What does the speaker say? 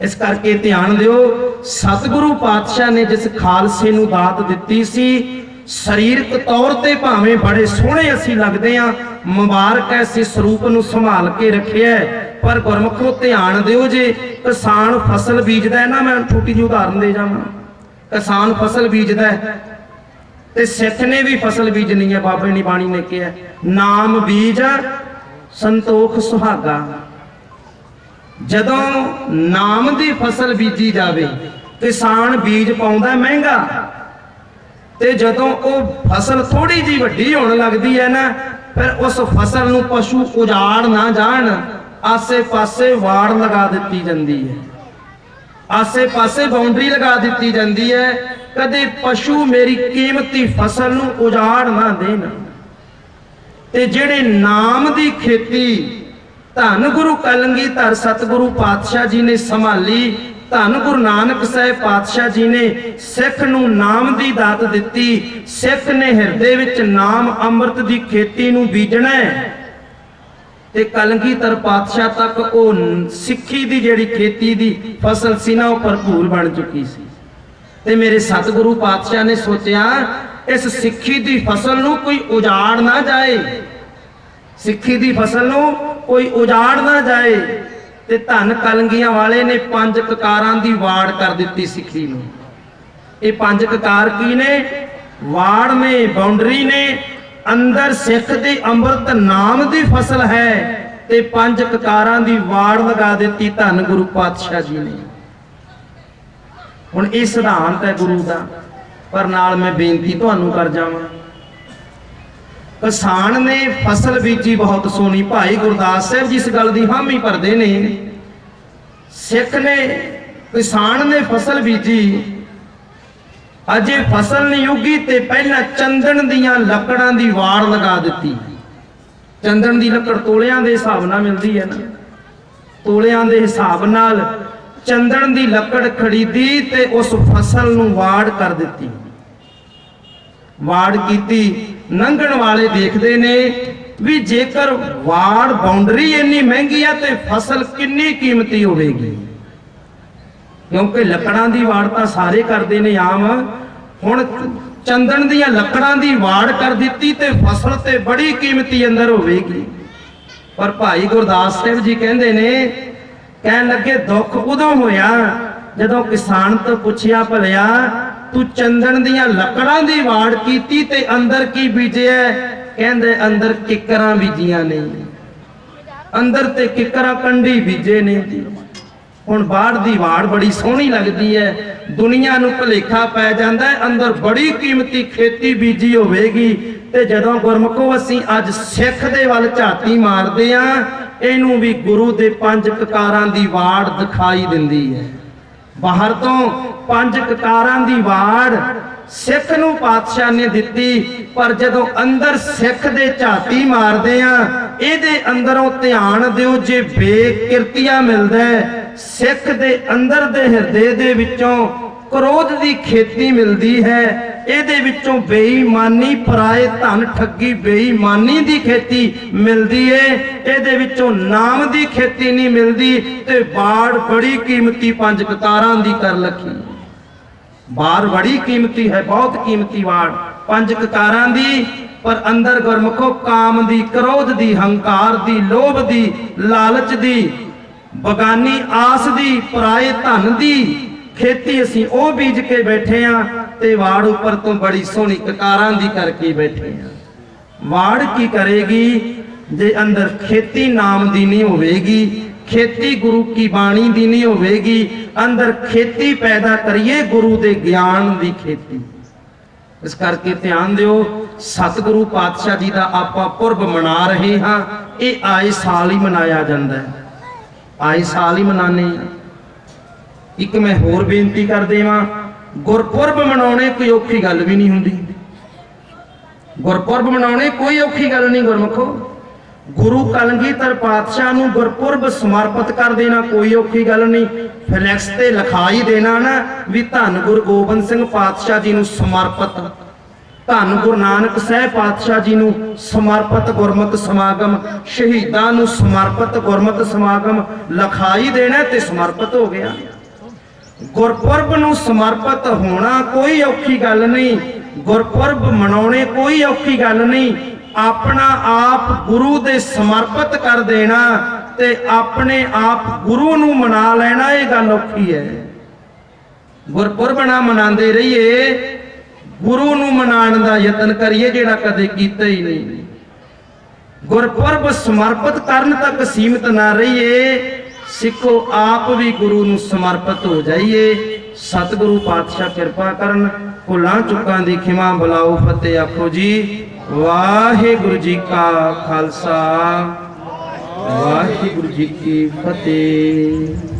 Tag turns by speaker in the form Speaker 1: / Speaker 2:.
Speaker 1: ਇਸ ਕਰਕੇ ਧਿਆਨ ਦਿਓ, ਸਤਿਗੁਰੂ ਪਾਤਸ਼ਾਹ ਨੇ ਜਿਸ ਖਾਲਸੇ ਨੂੰ ਦਾਤ ਦਿੱਤੀ ਸੀ, ਸਰੀਰਕ ਤੌਰ ਤੇ ਭਾਵੇਂ ਬੜੇ ਸੋਹਣੇ ਅਸੀਂ ਲੱਗਦੇ ਆ ਮੁਬਾਰਕ ਐਸੇ ਸਰੂਪ ਨੂੰ ਸੰਭਾਲ ਕੇ ਰੱਖਿਆ ਹੈ। ਪਰ ਗੁਰਮਖੋ, ਧਿਆਨ ਦਿਓ ਜੇ ਕਿਸਾਨ ਫਸਲ ਬੀਜਦਾ ਹੈ, ਨਾ ਮੈਂ ਛੋਟੀ ਜਿਹੀ ਉਦਾਹਰਨ ਦੇ ਜਾਵਾਂ। ਕਿਸਾਨ ਫਸਲ ਬੀਜਦਾ ਤੇ ਸਿੱਖ ਨੇ ਵੀ ਫਸਲ ਬੀਜਣੀ ਹੈ, ਬਾਬੇ ਨੇ ਬਾਣੀ ਨੇ ਕਿਹਾ ਨਾਮ ਬੀਜ ਸੰਤੋਖ ਸੁਹਾਗਾ। ਜਦੋਂ ਨਾਮ ਦੀ ਫਸਲ ਬੀਜੀ ਜਾਵੇ ਕਿਸਾਨ ਬੀਜ ਪਾਉਂਦਾ ਮਹਿੰਗਾ, ਤੇ ਜਦੋਂ ਉਹ ਫਸਲ ਥੋੜੀ ਜੀ ਵੱਡੀ ਹੋਣ ਲੱਗਦੀ ਹੈ ਨਾ, ਫਿਰ ਉਸ ਫਸਲ ਨੂੰ ਪਸ਼ੂ ਉਜਾੜ ਨਾ ਜਾਣ, ਆਸੇ-ਪਾਸੇ ਵਾੜ ਲਗਾ ਦਿੱਤੀ ਜਾਂਦੀ ਹੈ। ਆਸੇ-ਪਾਸੇ ਬਾਉਂਡਰੀ ਲਗਾ ਦਿੱਤੀ ਜਾਂਦੀ ਹੈ, ਕਦੇ ਪਸ਼ੂ ਮੇਰੀ ਕੀਮਤੀ ਫਸਲ ਨੂੰ ਉਜਾੜ ਨਾ ਦੇਣ। ਤੇ ਜਿਹੜੇ ਨਾਮ ਦੀ ਖੇਤੀ ਧੰਨ ਗੁਰੂ ਕਲੰਗੀ ਧਰ ਸਤਿਗੁਰੂ ਪਾਤਸ਼ਾਹ ਜੀ ਨੇ ਸੰਭਾਲੀ। ਧੰਨ ਗੁਰੂ ਨਾਨਕ ਸਾਹਿਬ ਪਾਤਸ਼ਾਹ ਜੀ ਨੇ ਸਿੱਖ ਨੂੰ ਨਾਮ ਦੀ ਦਾਤ ਦਿੱਤੀ। ਸਿੱਖ ਨੇ ਹਿਰਦੇ ਵਿੱਚ ਨਾਮ ਅੰਮ੍ਰਿਤ ਦੀ ਖੇਤੀ ਨੂੰ ਬੀਜਣਾ ਹੈ। ਤੇ ਕਲੰਗੀਧਰ ਪਾਤਸ਼ਾਹ ਤੱਕ ਉਹ ਸਿੱਖੀ ਦੀ ਜਿਹੜੀ ਖੇਤੀ ਦੀ ਫਸਲ ਸੀ ਨਾ, ਉਹ ਭਰਪੂਰ ਬਣ ਚੁੱਕੀ ਸੀ। ਤੇ ਮੇਰੇ ਸਤਿਗੁਰੂ ਪਾਤਸ਼ਾਹ ਨੇ ਸੋਚਿਆ, ਇਸ ਸਿੱਖੀ ਦੀ ਫਸਲ ਨੂੰ ਕੋਈ ਉਜਾੜ ਨਾ ਜਾਏ। ਸਿੱਖੀ ਦੀ ਫਸਲ ਨੂੰ ਕੋਈ ਉਜਾੜ ਨਾ ਜਾਏ ਤੇ ਧੰਨ ਕਲੰਗੀਆਂ ਵਾਲੇ ਨੇ ਪੰਜ ਕਕਾਰਾਂ ਦੀ ਵਾੜ ਕਰ ਦਿੱਤੀ ਸਿੱਖੀ ਨੂੰ। ਇਹ ਪੰਜ ਕਕਾਰ ਕੀ ਨੇ? ਵਾੜ ਨੇ ਬਾਉਂਡਰੀ ਨੇ, ਅੰਦਰ ਸਿੱਖ ਦੇ ਅੰਮ੍ਰਿਤ ਨਾਮ ਦੀ ਫਸਲ ਹੈ ਤੇ ਪੰਜ ਕਕਾਰਾਂ ਦੀ ਵਾੜ ਲਗਾ ਦਿੱਤੀ ਧੰਨ ਗੁਰੂ ਪਾਤਸ਼ਾਹ ਜੀ ਨੇ। ਹੁਣ ਇਹ ਸਿਧਾਂਤ ਹੈ ਗੁਰੂ ਦਾ, ਪਰ ਨਾਲ ਮੈਂ ਬੇਨਤੀ ਤੁਹਾਨੂੰ ਕਰ ਜਾਵਾਂ। ਕਿਸਾਨ ਨੇ ਫਸਲ ਬੀਜੀ ਬਹੁਤ ਸੋਹਣੀ। ਭਾਈ ਗੁਰਦਾਸ ਸਾਹਿਬ ਜੀ ਇਸ ਗੱਲ ਦੀ ਹਾਮੀ ਭਰਦੇ ਨੇ। ਸਿੱਖ ਨੇ, ਕਿਸਾਨ ਨੇ ਫਸਲ ਬੀਜੀ। ਅਜੇ ਫਸਲ ਨਹੀਂ ਉੱਗੀ ਤੇ ਪਹਿਲਾਂ ਚੰਦਨ ਦੀਆਂ ਲੱਕੜਾਂ ਦੀ ਵਾੜ ਲਗਾ ਦਿੱਤੀ। ਚੰਦਨ ਦੀ ਲੱਕੜ ਤੋਲਿਆਂ ਦੇ ਹਿਸਾਬ ਨਾਲ ਮਿਲਦੀ ਹੈ ਨਾ। ਤੋਲਿਆਂ ਦੇ ਹਿਸਾਬ ਨਾਲ ਚੰਦਨ ਦੀ ਲੱਕੜ ਖਰੀਦੀ ਤੇ ਉਸ ਫਸਲ ਨੂੰ ਵਾੜ ਕਰ ਦਿੱਤੀ। ਵਾੜ ਕੀਤੀ। ਲੰਘਣ ਵਾਲੇ ਦੇਖਦੇ ਨੇ ਵੀ ਜੇਕਰ ਵਾੜ ਬਾਉਂਡਰੀ ਇੰਨੀ ਮਹਿੰਗੀ ਆ ਤੇ ਫਸਲ ਕਿੰਨੀ ਕੀਮਤੀ ਹੋਵੇਗੀ। ਕਿਉਂਕਿ ਲੱਕੜਾਂ ਦੀ ਵਾੜ ਤਾਂ ਸਾਰੇ ਕਰਦੇ ਨੇ ਆਮ। ਹੁਣ ਚੰਦਨ ਦੀਆਂ ਲੱਕੜਾਂ ਦੀ ਵਾੜ ਕਰ ਦਿੱਤੀ ਤੇ ਫਸਲ ਤੇ ਬੜੀ ਕੀਮਤੀ ਅੰਦਰ ਹੋਵੇਗੀ। ਪਰ ਭਾਈ ਗੁਰਦਾਸ ਸਾਹਿਬ ਜੀ ਕਹਿੰਦੇ ਨੇ, ਕਹਿਣ ਲੱਗੇ ਦੁੱਖ ਉਦੋਂ ਹੋਇਆ ਜਦੋਂ ਕਿਸਾਨ ਤੋਂ ਪੁੱਛਿਆ, ਭਲਿਆ ਤੂੰ ਚੰਦਨ ਦੀਆਂ ਲੱਕੜਾਂ ਦੀ ਵਾੜ ਕੀਤੀ ਤੇ ਅੰਦਰ ਕੀ ਬੀਜਿਆ? ਕਹਿੰਦੇ ਅੰਦਰ ਕਿੱਕਰਾਂ ਬੀਜੀਆਂ ਨੇ ਅੰਦਰ ਤੇ ਕਿੱਕਰਾਂ ਕੰਢੀ ਬੀਜੇ ਨੇ ਹੁਣ ਬਾੜ ਦੀ ਵਾੜ ਬੜੀ ਸੋਹਣੀ ਲੱਗਦੀ ਹੈ ਦੁਨੀਆ ਨੂੰ ਭੁਲੇਖਾ ਪੈ ਜਾਂਦਾ ਹੈ ਅੰਦਰ ਬੜੀ ਕੀਮਤੀ ਖੇਤੀ ਬੀਜੀ ਹੋਵੇਗੀ। ਤੇ ਜਦੋਂ ਗੁਰਮਖੋ ਅਸੀਂ ਅੱਜ ਸਿੱਖ ਦੇ ਵੱਲ ਝਾਤੀ ਮਾਰਦੇ ਆ, ਇਹਨੂੰ ਵੀ ਗੁਰੂ ਦੇ ਪੰਜ ਕਕਾਰਾਂ ਦੀ ਵਾੜ ਦਿਖਾਈ ਦਿੰਦੀ ਹੈ ਬਾਹਰ ਤੋਂ ਪੰਜ ਕਕਾਰਾਂ ਦੀ ਵਾੜ ਸਿੱਖ ਨੂੰ ਪਾਤਸ਼ਾਹ ਨੇ ਦਿੱਤੀ, ਪਰ ਜਦੋਂ ਅੰਦਰ ਸਿੱਖ ਦੇ ਝਾਤੀ ਮਾਰਦੇ ਆ, ਇਹਦੇ ਅੰਦਰੋਂ ਧਿਆਨ ਦਿਓ ਜੇ ਬੇਕਿਰਤੀਆ ਮਿਲਦਾ ਸਿੱਖ ਦੇ ਅੰਦਰ ਦੇ ਹਿਰਦੇ ਦੇ ਵਿੱਚੋਂ ਕ੍ਰੋਧ ਦੀ ਖੇਤੀ ਮਿਲਦੀ ਹੈ। ਇਹਦੇ ਵਿੱਚੋਂ ਬੇਈਮਾਨੀ, ਪਰਾਏ ਧਨ ਠੱਗੀ, ਬੇਈਮਾਨੀ ਦੀ ਖੇਤੀ ਮਿਲਦੀ ਏ। ਇਹਦੇ ਵਿੱਚੋਂ ਨਾਮ ਦੀ ਖੇਤੀ ਨਹੀਂ ਮਿਲਦੀ ਤੇ ਬਾੜ ਬੜੀ ਕੀਮਤੀ ਪੰਜ ਕਤਾਰਾਂ ਦੀ ਕਰ ਲੱਖੀ ਬਾੜ ਬੜੀ ਕੀਮਤੀ ਹੈ, ਬਹੁਤ ਕੀਮਤੀ ਬਾੜ। ਪੰਜ ਕਤਾਰਾਂ ਦੀ, ਪਰ ਅੰਦਰ ਗੁਰਮੁਖੋ ਕਾਮ ਦੀ, ਕ੍ਰੋਧ ਦੀ, ਹੰਕਾਰ ਦੀ, ਲੋਭ ਦੀ, ਲਾਲਚ ਦੀ, ਬਗਾਨੀ ਆਸ ਦੀ, ਪਰਾਏ ਧਨ ਦੀ ਖੇਤੀ ਅਸੀਂ ਉਹ ਬੀਜ ਕੇ ਬੈਠੇ ਆ ਤੇ ਵਾੜ ਉੱਪਰ ਤੋਂ ਬੜੀ ਸੋਹਣੀ ਕਕਾਰਾਂ ਦੀ ਕਰਕੇ ਬੈਠੇ ਆ। ਵਾੜ ਕੀ ਕਰੇਗੀ? ਜੇ ਅੰਦਰ ਖੇਤੀ ਨਾਮ ਦੀ ਨਹੀਂ ਹੋਵੇਗੀ, ਖੇਤੀ ਗੁਰੂ ਕੀ ਬਾਣੀ ਦੀ ਨਹੀਂ ਹੋਵੇਗੀ, ਅੰਦਰ ਖੇਤੀ ਪੈਦਾ ਕਰੀਏ ਗੁਰੂ ਦੇ ਗਿਆਨ ਦੀ ਖੇਤੀ। ਇਸ ਕਰਕੇ ਧਿਆਨ ਦਿਓ, ਸਤਿਗੁਰੂ ਪਾਤਸ਼ਾਹ ਜੀ ਦਾ ਆਪਾਂ ਪੁਰਬ ਮਨਾ ਰਹੇ ਹਾਂ, ਇਹ ਆਏ ਸਾਲ ਹੀ ਮਨਾਇਆ ਜਾਂਦਾ ਹੈ। ਆਏ ਸਾਲ ਹੀ ਮਨਾਉਂਦੇ ਹਾਂ। ਇੱਕ ਮੈਂ ਹੋਰ ਬੇਨਤੀ ਕਰ ਦੇਵਾਂ, ਗੁਰਪੁਰਬ ਮਨਾਉਣੇ ਕੋਈ ਔਖੀ ਗੱਲ ਵੀ ਨਹੀਂ ਹੁੰਦੀ। ਗੁਰਪੁਰਬ ਮਨਾਉਣੇ ਕੋਈ ਔਖੀ ਗੱਲ ਨਹੀਂ ਗੁਰਮਖੋ। ਗੁਰੂ ਕਲਗੀਧਰ ਪਾਤਸ਼ਾਹ ਨੂੰ ਗੁਰਪੁਰਬ ਸਮਰਪਿਤ ਕਰ ਦੇਣਾ ਕੋਈ ਔਖੀ ਗੱਲ ਨਹੀਂ। ਫਲੈਕਸ ਤੇ ਲਿਖਾਈ ਦੇਣਾ ਨਾ ਵੀ ਧੰਨ ਗੁਰੂ ਗੋਬਿੰਦ ਸਿੰਘ ਪਾਤਸ਼ਾਹ ਜੀ ਨੂੰ ਸਮਰਪਿਤ। ਧੰਨ ਗੁਰੂ ਨਾਨਕ ਸਾਹਿਬ ਪਾਤਸ਼ਾਹ ਜੀ ਨੂੰ ਸਮਰਪਿਤ ਗੁਰਮਤਿ ਸਮਾਗਮ, ਸ਼ਹੀਦਾਂ ਨੂੰ ਸਮਰਪਿਤ ਗੁਰਮਤਿ ਸਮਾਗਮ, ਲਿਖਾਈ ਦੇਣਾ ਤੇ ਸਮਰਪਿਤ ਹੋ ਗਿਆ। ਗੁਰਪੁਰਬ ਨੂੰ ਸਮਰਪਿਤ ਹੋਣਾ ਕੋਈ ਔਖੀ ਗੱਲ ਨਹੀਂ। ਗੁਰਪੁਰਬ ਮਨਾਉਣੇ ਕੋਈ ਔਖੀ ਗੱਲ ਨਹੀਂ। ਆਪਣਾ ਆਪ ਗੁਰੂ ਦੇ ਸਮਰਪਿਤ ਕਰ ਦੇਣਾ ਤੇ ਆਪਣੇ ਆਪ ਗੁਰੂ ਨੂੰ ਮਨਾ ਲੈਣਾ ਇਹ ਗੱਲ ਔਖੀ ਹੈ। ਗੁਰਪੁਰਬ ਨਾ ਮਨਾਉਂਦੇ ਰਹੀਏ, ਗੁਰੂ ਨੂੰ ਮਨਾਉਣ ਦਾ ਯਤਨ ਕਰੀਏ ਜਿਹੜਾ ਕਦੇ ਕੀਤਾ ਹੀ ਨਹੀਂ। ਗੁਰਪੁਰਬ ਸਮਰਪਿਤ ਕਰਨ ਤੱਕ ਸੀਮਿਤ ਨਾ ਰਹੀਏ ਸਿੱਖੋ ਆਪ ਵੀ ਗੁਰੂ ਨੂੰ ਸਮਰਪਿਤ ਹੋ ਜਾਈਏ। ਸਤਿਗੁਰੂ ਪਾਤਸ਼ਾਹ ਕਿਰਪਾ ਕਰਨ, ਭੁੱਲਾਂ ਚੁੱਕਾਂ ਦੀ ਖਿਮਾ ਬੁਲਾਓ ਫਤਿਹ ਆਖੋ ਜੀ। ਵਾਹਿਗੁਰੂ ਜੀ ਕਾ ਖਾਲਸਾ। ਵਾਹਿਗੁਰੂ ਜੀ ਕੀ ਫਤਿਹ।